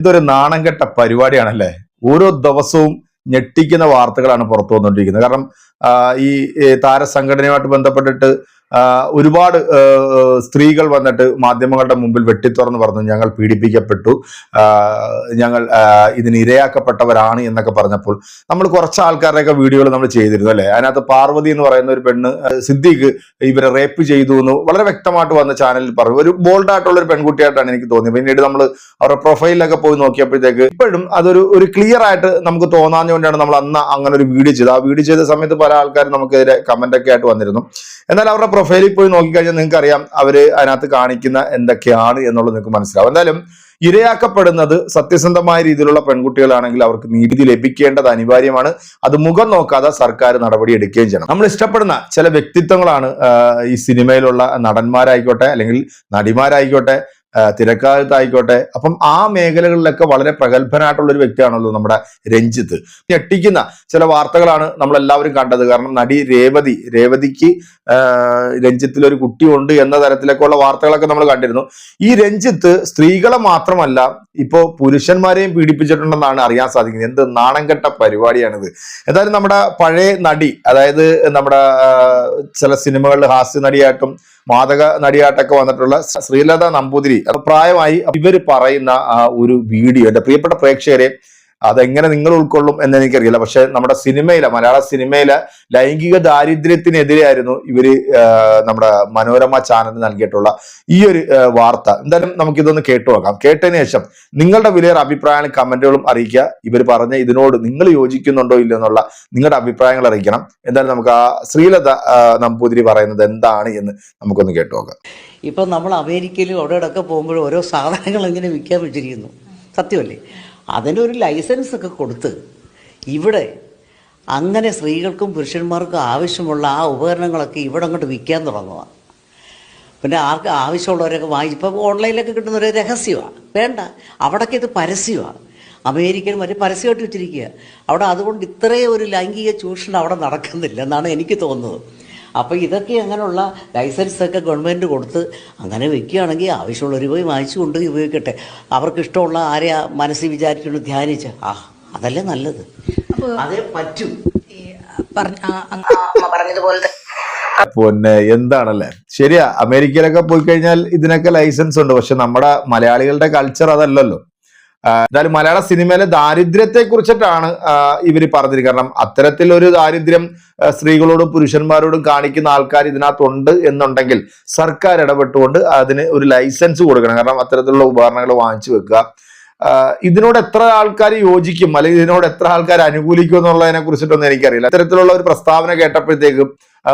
ഇതൊരു നാണം കെട്ട പരിപാടിയാണല്ലേ? ഓരോ ദിവസവും ഞെട്ടിക്കുന്ന വാർത്തകളാണ് പുറത്തു വന്നുകൊണ്ടിരിക്കുന്നത്. കാരണം ഈ താരസംഘടനയുമായിട്ട് ബന്ധപ്പെട്ടിട്ട് ഒരുപാട് സ്ത്രീകൾ വന്നിട്ട് മാധ്യമങ്ങളുടെ മുമ്പിൽ വെട്ടിത്തുറന്ന് പറഞ്ഞു ഞങ്ങൾ പീഡിപ്പിക്കപ്പെട്ടു. ഞങ്ങൾ ഇതിന് ഇരയാക്കപ്പെട്ടവരാണ് എന്നൊക്കെ പറഞ്ഞപ്പോൾ നമ്മൾ കുറച്ച് ആൾക്കാരുടെയൊക്കെ വീഡിയോകൾ നമ്മൾ ചെയ്തിരുന്നു അല്ലേ? അതിനകത്ത് പാർവതി എന്ന് പറയുന്ന ഒരു പെണ്ണ് സിദ്ദീഖ് ഇവരെ റേപ്പ് ചെയ്തു എന്ന് വളരെ വ്യക്തമായിട്ട് വന്ന ചാനലിൽ പറഞ്ഞു. ഒരു ബോൾഡായിട്ടുള്ള ഒരു പെൺകുട്ടിയായിട്ടാണ് എനിക്ക് തോന്നിയത്. പിന്നീട് നമ്മൾ അവരുടെ പ്രൊഫൈലിലൊക്കെ പോയി നോക്കിയപ്പോഴത്തേക്ക് ഇപ്പോഴും അതൊരു ഒരു ക്ലിയർ ആയിട്ട് നമുക്ക് തോന്നാഞ്ഞുകൊണ്ടാണ് നമ്മൾ അന്ന് അങ്ങനെ ഒരു വീഡിയോ ചെയ്തത്. ആ വീഡിയോ ചെയ്ത സമയത്ത് പല ആൾക്കാരും നമുക്കെതിരെ കമന്റ് ഒക്കെ ആയിട്ട് വന്നിരുന്നു. എന്നാൽ അവരുടെ പ്രൊഫൈലിൽ പോയി നോക്കിക്കഴിഞ്ഞാൽ നിങ്ങൾക്ക് അറിയാം അവർ അതിനകത്ത് കാണിക്കുന്ന എന്തൊക്കെയാണ് എന്നുള്ളത് നിങ്ങൾക്ക് മനസ്സിലാവും. എന്തായാലും ഇരയാക്കപ്പെടുന്നത് സത്യസന്ധമായ രീതിയിലുള്ള പെൺകുട്ടികളാണെങ്കിൽ അവർക്ക് നീതി ലഭിക്കേണ്ടത് അനിവാര്യമാണ്. അത് മുഖം നോക്കാതെ സർക്കാർ നടപടി എടുക്കുകയും ചെയ്യണം. നമ്മൾ ഇഷ്ടപ്പെടുന്ന ചില വ്യക്തിത്വങ്ങളാണ് ഈ സിനിമയിലുള്ള നടന്മാരായിക്കോട്ടെ അല്ലെങ്കിൽ നടിമാരായിക്കോട്ടെ തിരക്കാലത്തായിക്കോട്ടെ. അപ്പം ആ മേഖലകളിലൊക്കെ വളരെ പ്രഗത്ഭനായിട്ടുള്ള ഒരു വ്യക്തിയാണല്ലോ നമ്മുടെ രഞ്ജിത്ത്. ഞെട്ടിക്കുന്ന ചില വാർത്തകളാണ് നമ്മൾ എല്ലാവരും കണ്ടത്. കാരണം നടി രേവതി രേവതിക്ക് രഞ്ജിത്തിൽ ഒരു കുട്ടിയുണ്ട് എന്ന തരത്തിലൊക്കെയുള്ള വാർത്തകളൊക്കെ നമ്മൾ കണ്ടിരുന്നു. ഈ രഞ്ജിത്ത് സ്ത്രീകളെ മാത്രമല്ല ഇപ്പോൾ പുരുഷന്മാരെയും പീഡിപ്പിച്ചിട്ടുണ്ടെന്നാണ് അറിയാൻ സാധിക്കുന്നത്. എന്ത് നാണം കെട്ട പരിപാടിയാണിത്. എന്തായാലും നമ്മുടെ പഴയ നടി അതായത് നമ്മുടെ ചില സിനിമകളിൽ ഹാസ്യ നടിയായിട്ടും മാതക നടിയായിട്ടൊക്കെ വന്നിട്ടുള്ള ശ്രീലത നമ്പൂതിരി. പ്രായമായി ഇവർ പറയുന്ന ഒരു വീഡിയോ എന്റെ പ്രിയപ്പെട്ട പ്രേക്ഷകരെ അതെങ്ങനെ നിങ്ങൾ ഉൾക്കൊള്ളും എന്ന് എനിക്കറിയില്ല. പക്ഷെ നമ്മുടെ സിനിമയിലെ മലയാള സിനിമയിലെ ലൈംഗിക ദാരിദ്ര്യത്തിനെതിരെയായിരുന്നു ഇവർ നമ്മുടെ മനോരമ ചാനൽ നൽകിയിട്ടുള്ള ഈ ഒരു വാർത്ത. എന്തായാലും നമുക്കിതൊന്ന് കേട്ടു നോക്കാം. കേട്ടതിന് ശേഷം നിങ്ങളുടെ വിലയേറെ അഭിപ്രായങ്ങളും കമന്റുകളും അറിയിക്കുക. ഇവർ പറഞ്ഞ ഇതിനോട് നിങ്ങൾ യോജിക്കുന്നുണ്ടോ ഇല്ലയോ എന്നുള്ള നിങ്ങളുടെ അഭിപ്രായങ്ങൾ അറിയിക്കണം. എന്തായാലും നമുക്ക് ആ ശ്രീലത നമ്പൂതിരി പറയുന്നത് എന്താണ് എന്ന് നമുക്കൊന്ന് കേട്ടു നോക്കാം. ഇപ്പൊ നമ്മൾ അമേരിക്കയിലും അവിടെ ഇവിടെയൊക്കെ പോകുമ്പോഴും ഓരോ സാധനങ്ങൾ എങ്ങനെ വിൽക്കാൻ വെച്ചിരിക്കുന്നു. സത്യമല്ലേ? അതിനൊരു ലൈസൻസ് ഒക്കെ കൊടുത്ത് ഇവിടെ അങ്ങനെ സ്ത്രീകൾക്കും പുരുഷന്മാർക്കും ആവശ്യമുള്ള ആ ഉപകരണങ്ങളൊക്കെ ഇവിടെ അങ്ങോട്ട് വിൽക്കാൻ തുടങ്ങുക പിന്നെ ആർക്ക് ആവശ്യമുള്ളവരൊക്കെ വാങ്ങി ഇപ്പം ഓൺലൈനിലൊക്കെ കിട്ടുന്ന ഒരു രഹസ്യമാണ്. വേണ്ട. അവിടൊക്കെ ഇത് പരസ്യമാണ്. അമേരിക്കൻ മറ്റേ പരസ്യമായിട്ട് വെച്ചിരിക്കുക അവിടെ അതുകൊണ്ട് ഇത്രയും ഒരു ലൈംഗിക ചൂഷണം അവിടെ നടക്കുന്നില്ല എന്നാണ് എനിക്ക് തോന്നുന്നത്. അപ്പോൾ ഇതൊക്കെ അങ്ങനെയുള്ള ലൈസൻസൊക്കെ ഗവൺമെന്റ് കൊടുത്ത് അങ്ങനെ വെക്കുകയാണെങ്കിൽ ആവശ്യമുള്ളവർ പോയി വാങ്ങിച്ചു കൊണ്ട് ഉപയോഗിക്കട്ടെ. അവർക്ക് ഇഷ്ടമുള്ള ആരെയാ മനസ്സിൽ വിചാരിച്ചുകൊണ്ട് ധ്യാനിച്ച്. ആ അതല്ലേ നല്ലത്. അതേ പറ്റും. പറഞ്ഞതുപോലെ പിന്നെ എന്താണല്ലേ? ശരിയാ അമേരിക്കയിലൊക്കെ പോയി കഴിഞ്ഞാൽ ഇതിനൊക്കെ ലൈസൻസ് ഉണ്ട്. പക്ഷെ നമ്മുടെ മലയാളികളുടെ കൾച്ചർ അതല്ലല്ലോ. എന്തായാലും മലയാള സിനിമയിലെ ദാരിദ്ര്യത്തെ കുറിച്ചിട്ടാണ് ഇവർ പറഞ്ഞത്. കാരണം അത്തരത്തിലൊരു ദാരിദ്ര്യം സ്ത്രീകളോടും പുരുഷന്മാരോടും കാണിക്കുന്ന ആൾക്കാർ ഇതിനകത്തുണ്ട് എന്നുണ്ടെങ്കിൽ സർക്കാർ ഇടപെട്ടുകൊണ്ട് അതിന് ഒരു ലൈസൻസ് കൊടുക്കണം. കാരണം അത്തരത്തിലുള്ള ഉപകരണങ്ങൾ വാങ്ങിച്ചു വെക്കുക. ഇതിനോട് എത്ര ആൾക്കാർ യോജിക്കും? അല്ലെങ്കിൽ ഇതിനോട് എത്ര ആൾക്കാർ അനുകൂലിക്കും എന്നുള്ളതിനെ കുറിച്ചിട്ടൊന്നും എനിക്കറിയില്ല. അത്തരത്തിലുള്ള ഒരു പ്രസ്താവന കേട്ടപ്പോഴത്തേക്കും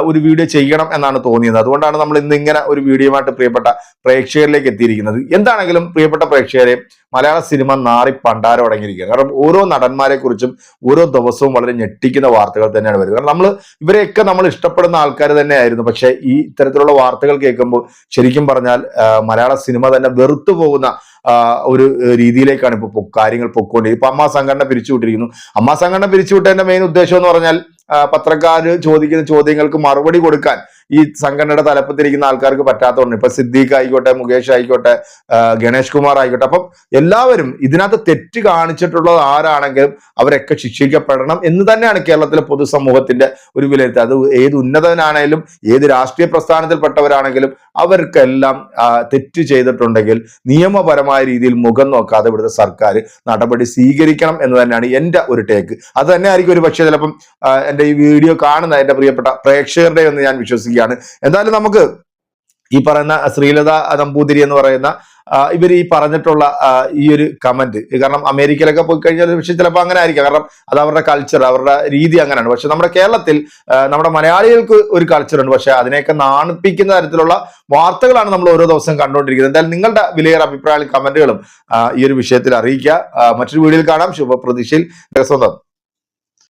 ഒരു വീഡിയോ ചെയ്യണം എന്നാണ് തോന്നിയത്. അതുകൊണ്ടാണ് നമ്മൾ ഇന്ന് ഇങ്ങനെ ഒരു വീഡിയോയുമായിട്ട് പ്രിയപ്പെട്ട പ്രേക്ഷകരിലേക്ക് എത്തിയിരിക്കുന്നത്. എന്താണെങ്കിലും പ്രിയപ്പെട്ട പ്രേക്ഷകരെ മലയാള സിനിമ നാറി പണ്ടാരം അടങ്ങിയിരിക്കുക കാരണം ഓരോ നടന്മാരെ കുറിച്ചും ഓരോ ദിവസവും വളരെ ഞെട്ടിക്കുന്ന വാർത്തകൾ തന്നെയാണ് വരുന്നത്. കാരണം നമ്മൾ ഇവരെയൊക്കെ നമ്മൾ ഇഷ്ടപ്പെടുന്ന ആൾക്കാർ തന്നെയായിരുന്നു. പക്ഷേ ഈ ഇത്തരത്തിലുള്ള വാർത്തകൾ കേൾക്കുമ്പോൾ ശരിക്കും പറഞ്ഞാൽ മലയാള സിനിമ തന്നെ വെറുത്തു പോകുന്ന ഒരു രീതിയിലേക്കാണ് ഇപ്പോൾ കാര്യങ്ങൾ പൊക്കോണ്ടിരിക്കുന്നത്. ഇപ്പൊ അമ്മ സംഘടന പിരിച്ചുവിട്ടിരിക്കുന്നു. അമ്മ സംഘടന പിരിച്ചുവിട്ടതിന്റെ മെയിൻ ഉദ്ദേശം എന്ന് പറഞ്ഞാൽ ആ, പത്രക്കാര് ചോദിക്കുന്ന ചോദ്യങ്ങൾക്ക് മറുപടി കൊടുക്കാൻ ഈ സംഘടനയുടെ തലപ്പത്തിരിക്കുന്ന ആൾക്കാർക്ക് പറ്റാത്തതുകൊണ്ട്. ഇപ്പൊ സിദ്ദീഖ് ആയിക്കോട്ടെ മുകേഷ് ആയിക്കോട്ടെ ഗണേഷ് കുമാർ ആയിക്കോട്ടെ. അപ്പം എല്ലാവരും ഇതിനകത്ത് തെറ്റ് കാണിച്ചിട്ടുള്ളത് ആരാണെങ്കിലും അവരൊക്കെ ശിക്ഷിക്കപ്പെടണം എന്ന് തന്നെയാണ് കേരളത്തിലെ പൊതുസമൂഹത്തിന്റെ ഒരു വിലയിരുത്തൽ. അത് ഏത് ഉന്നതനാണെങ്കിലും ഏത് രാഷ്ട്രീയ പ്രസ്ഥാനത്തിൽപ്പെട്ടവരാണെങ്കിലും അവർക്കെല്ലാം തെറ്റ് ചെയ്തിട്ടുണ്ടെങ്കിൽ നിയമപരമായ രീതിയിൽ മുഖം നോക്കാതെ ഇവിടുത്തെ സർക്കാർ നടപടി സ്വീകരിക്കണം എന്ന് തന്നെയാണ് എന്റെ ഒരു ടേക്ക്. അത് തന്നെ ആയിരിക്കും ഒരു പക്ഷേ ചിലപ്പം എന്റെ ഈ വീഡിയോ കാണുന്ന എന്റെ പ്രിയപ്പെട്ട പ്രേക്ഷകരുടെ എന്ന് ഞാൻ വിശ്വസിക്കുകയാണ് എന്തായാലും നമുക്ക് ഈ പറയുന്ന ശ്രീലത നമ്പൂതിരി എന്ന് പറയുന്ന ഇവർ ഈ പറഞ്ഞിട്ടുള്ള ഈ ഒരു കമന്റ് കാരണം അമേരിക്കയിലൊക്കെ പോയി കഴിഞ്ഞാൽ പക്ഷെ ചിലപ്പോൾ അങ്ങനെ ആയിരിക്കാം. കാരണം അത് അവരുടെ കൾച്ചർ അവരുടെ രീതി അങ്ങനെയാണ്. പക്ഷെ നമ്മുടെ കേരളത്തിൽ നമ്മുടെ മലയാളികൾക്ക് ഒരു കൾച്ചർ ഉണ്ട്. പക്ഷെ അതിനെയൊക്കെ നാണിപ്പിക്കുന്ന തരത്തിലുള്ള വാർത്തകളാണ് നമ്മൾ ഓരോ ദിവസം കണ്ടുകൊണ്ടിരിക്കുന്നത്. എന്തായാലും നിങ്ങളുടെ വിലയേറെ അഭിപ്രായങ്ങളും കമന്റുകളും ഈ ഒരു വിഷയത്തിൽ അറിയിക്കുക. മറ്റൊരു വീഡിയോയിൽ കാണാം. ശുഭപ്രതീക്ഷയിൽ. സ്വന്തം.